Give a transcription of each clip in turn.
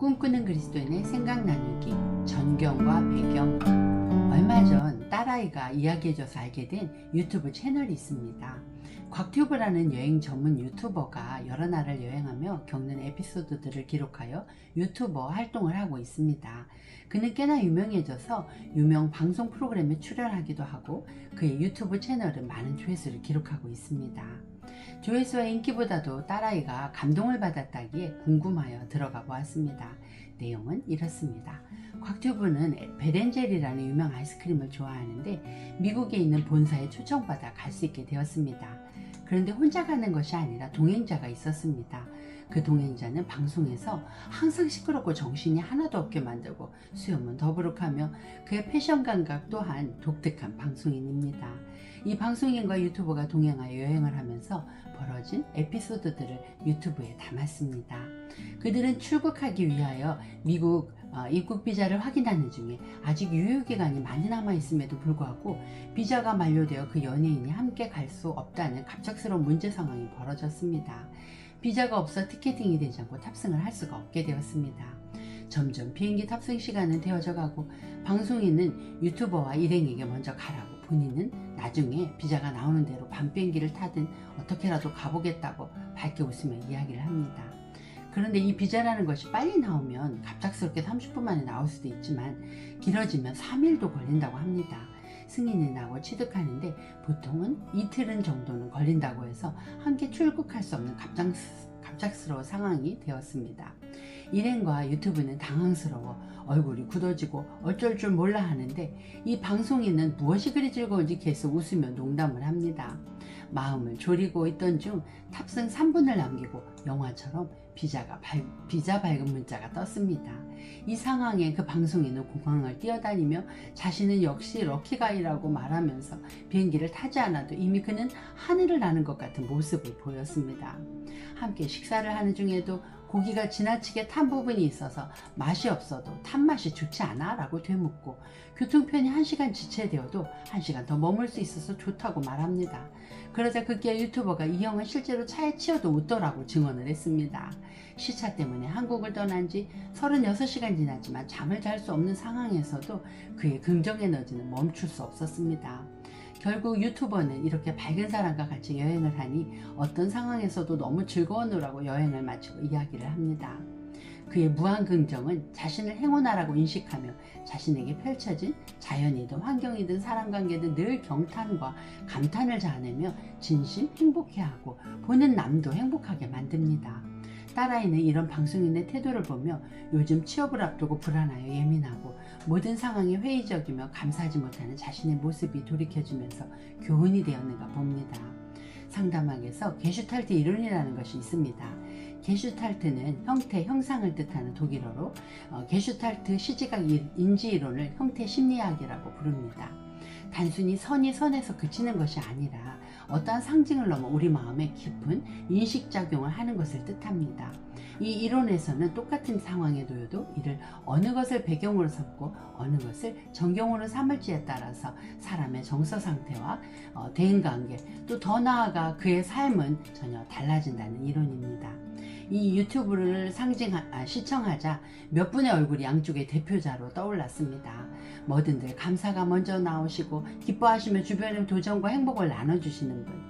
꿈꾸는 그리스도인의 생각 나누기 전경과 배경 얼마 전 딸아이가 이야기해줘서 알게 된 유튜브 채널이 있습니다. 곽튜브라는 여행 전문 유튜버가 여러 나라를 여행하며 겪는 에피소드들을 기록하여 유튜버 활동을 하고 있습니다. 그는 꽤나 유명해져서 유명 방송 프로그램에 출연하기도 하고 그의 유튜브 채널은 많은 조회수를 기록하고 있습니다. 조회수와 인기보다도 딸아이가 감동을 받았다기에 궁금하여 들어가 보았습니다. 내용은 이렇습니다. 곽튜브는 베렌젤이라는 유명 아이스크림을 좋아하는데 미국에 있는 본사에 초청받아 갈 수 있게 되었습니다. 그런데 혼자 가는 것이 아니라 동행자가 있었습니다. 그 동행자는 방송에서 항상 시끄럽고 정신이 하나도 없게 만들고 수염은 더부룩하며 그의 패션 감각 또한 독특한 방송인입니다. 이 방송인과 유튜버가 동행하여 여행을 하면서 벌어진 에피소드들을 유튜브에 담았습니다. 그들은 출국하기 위하여 미국 어, 입국 비자를 확인하는 중에 아직 유효 기간이 많이 남아 있음에도 불구하고 비자가 만료되어 그 연예인이 함께 갈 수 없다는 갑작스러운 문제 상황이 벌어졌습니다. 비자가 없어 티켓팅이 되지 않고 탑승을 할 수가 없게 되었습니다. 점점 비행기 탑승 시간은 되어져 가고 방송인은 유튜버와 일행에게 먼저 가라고 본인은 나중에 비자가 나오는 대로 밤 비행기를 타든 어떻게라도 가보겠다고 밝게 웃으며 이야기를 합니다. 그런데 이 비자라는 것이 빨리 나오면 갑작스럽게 30분 만에 나올 수도 있지만 길어지면 3일도 걸린다고 합니다. 승인이 나고 취득하는데 보통은 이틀은 정도는 걸린다고 해서 함께 출국할 수 없는 갑작, 갑작스러운 상황이 되었습니다. 일행과 유튜브는 당황스러워 얼굴이 굳어지고 어쩔 줄 몰라 하는데 이 방송인은 무엇이 그리 즐거운지 계속 웃으며 농담을 합니다. 마음을 졸이고 있던 중 탑승 3분을 남기고 영화처럼 비자가 발, 비자 발급 문자가 떴습니다. 이 상황에 그 방송인은 공항을 뛰어다니며 자신은 역시 럭키가이라고 말하면서 비행기를 타지 않아도 이미 그는 하늘을 나는 것 같은 모습을 보였습니다. 함께 식사를 하는 중에도 고기가 지나치게 탄 부분이 있어서 맛이 없어도 탄 맛이 좋지 않아? 라고 되묻고 교통편이 1시간 지체되어도 1시간 더 머물 수 있어서 좋다고 말합니다. 그러자 급기야 유튜버가 이 형은 실제로 차에 치여도 웃더라고 증언을 했습니다. 시차 때문에 한국을 떠난 지 36시간 지났지만 잠을 잘 수 없는 상황에서도 그의 긍정 에너지는 멈출 수 없었습니다. 결국 유튜버는 이렇게 밝은 사람과 같이 여행을 하니 어떤 상황에서도 너무 즐거웠노라고 여행을 마치고 이야기를 합니다. 그의 무한 긍정은 자신을 행운아라고 인식하며 자신에게 펼쳐진 자연이든 환경이든 사람 관계든 늘 경탄과 감탄을 자아내며 진심 행복해하고 보는 남도 행복하게 만듭니다. 딸아이는 이런 방송인의 태도를 보며 요즘 취업을 앞두고 불안하여 예민하고 모든 상황에 회의적이며 감사하지 못하는 자신의 모습이 돌이켜지면서 교훈이 되었는가 봅니다. 상담학에서 게슈탈트 이론이라는 것이 있습니다. 게슈탈트는 형태, 형상을 뜻하는 독일어로 어, 게슈탈트 시지각 인지 이론을 형태 심리학이라고 부릅니다. 단순히 선이 선에서 그치는 것이 아니라 어떠한 상징을 넘어 우리 마음에 깊은 인식작용을 하는 것을 뜻합니다. 이 이론에서는 똑같은 상황에 놓여도 이를 어느 것을 배경으로 삼고 어느 것을 전경으로 삼을지에 따라서 사람의 정서 상태와 어, 대인관계 또 더 나아가 그의 삶은 전혀 달라진다는 이론입니다. 이 유튜브를 상징 아, 시청하자 몇 분의 얼굴이 양쪽의 대표자로 떠올랐습니다. 뭐든들 감사가 먼저 나오시고 기뻐하시며 주변의 도전과 행복을 나눠주시는 분.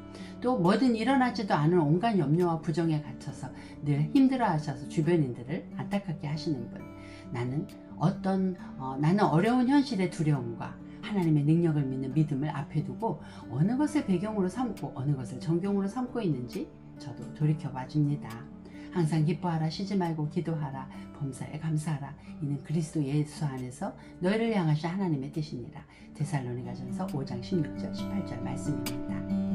또 뭐든 일어나지도 않은 온갖 염려와 부정에 갇혀서 늘 힘들어하셔서 주변인들을 안타깝게 하시는 분. 나는 어떤 어, 나는 어려운 현실의 두려움과 하나님의 능력을 믿는 믿음을 앞에 두고 어느 것을 배경으로 삼고 어느 것을 전경으로 삼고 있는지 저도 돌이켜 봐 줍니다. 항상 기뻐하라 쉬지 말고 기도하라 범사에 감사하라 이는 그리스도 예수 안에서 너희를 향하신 하나님의 뜻이니라 데살로니가전서 5장 16절 18절 말씀입니다.